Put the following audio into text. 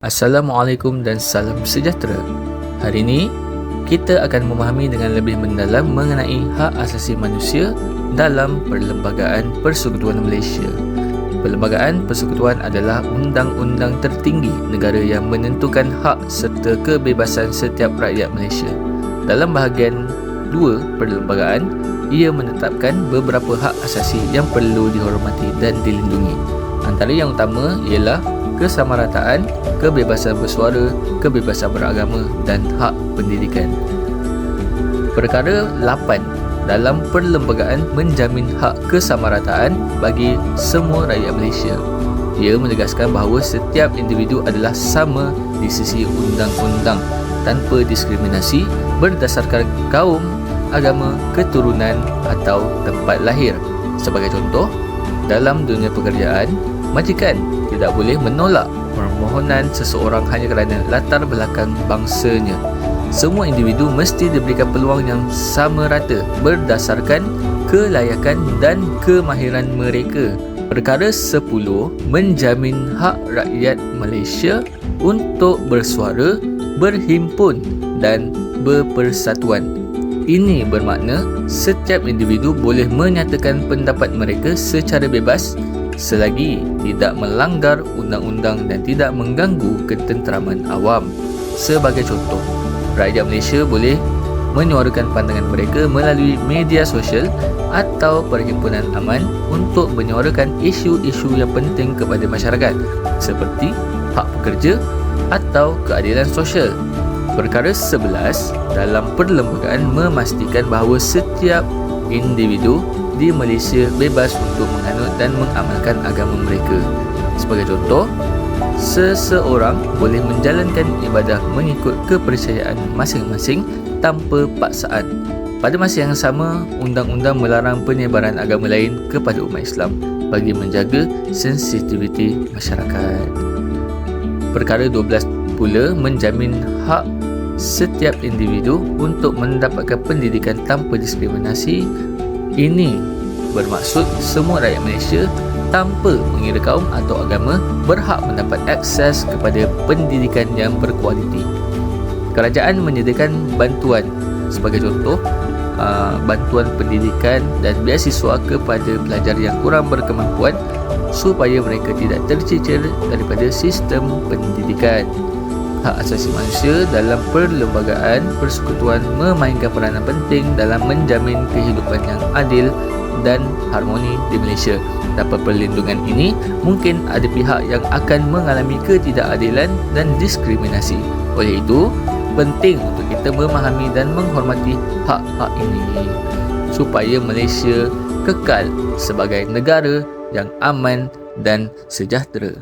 Assalamualaikum dan salam sejahtera. Hari ini, kita akan memahami dengan lebih mendalam mengenai hak asasi manusia dalam Perlembagaan Persekutuan Malaysia. Perlembagaan Persekutuan adalah undang-undang tertinggi negara yang menentukan hak serta kebebasan setiap rakyat Malaysia. Dalam bahagian 2 perlembagaan, ia menetapkan beberapa hak asasi yang perlu dihormati dan dilindungi. Antara yang utama ialah kesamarataan, kebebasan bersuara, kebebasan beragama dan hak pendidikan. Perkara 8 dalam perlembagaan menjamin hak kesamarataan bagi semua rakyat Malaysia. Ia menegaskan bahawa setiap individu adalah sama di sisi undang-undang tanpa diskriminasi berdasarkan kaum, agama, keturunan atau tempat lahir. Sebagai contoh, dalam dunia pekerjaan, majikan tidak boleh menolak permohonan seseorang hanya kerana latar belakang bangsanya. Semua individu mesti diberikan peluang yang sama rata berdasarkan kelayakan dan kemahiran mereka. Perkara 10 menjamin hak rakyat Malaysia untuk bersuara, berhimpun dan berpersatuan. Ini bermakna setiap individu boleh menyatakan pendapat mereka secara bebas selagi tidak melanggar undang-undang dan tidak mengganggu ketenteraman awam. Sebagai contoh, rakyat Malaysia boleh menyuarakan pandangan mereka melalui media sosial atau perhimpunan aman untuk menyuarakan isu-isu yang penting kepada masyarakat seperti hak pekerja atau keadilan sosial. Perkara 11 dalam perlembagaan memastikan bahawa setiap individu di Malaysia bebas untuk menganut dan mengamalkan agama mereka. Sebagai contoh, seseorang boleh menjalankan ibadah mengikut kepercayaan masing-masing tanpa paksaan. Pada masa yang sama, undang-undang melarang penyebaran agama lain kepada umat Islam bagi menjaga sensitiviti masyarakat. Perkara 12 pula menjamin hak setiap individu untuk mendapatkan pendidikan tanpa diskriminasi. Ini bermaksud semua rakyat Malaysia tanpa mengira kaum atau agama berhak mendapat akses kepada pendidikan yang berkualiti. Kerajaan menyediakan bantuan. Sebagai contoh uh, bantuan pendidikan dan beasiswa kepada pelajar yang kurang berkemampuan supaya mereka tidak tercecer daripada sistem pendidikan hak asasi manusia dalam perlembagaan persekutuan memainkan peranan penting dalam menjamin kehidupan yang adil dan harmoni di Malaysia. Dapat perlindungan ini, mungkin ada pihak yang akan mengalami ketidakadilan dan diskriminasi. Oleh itu, penting untuk kita memahami dan menghormati hak-hak ini supaya Malaysia kekal sebagai negara yang aman dan sejahtera.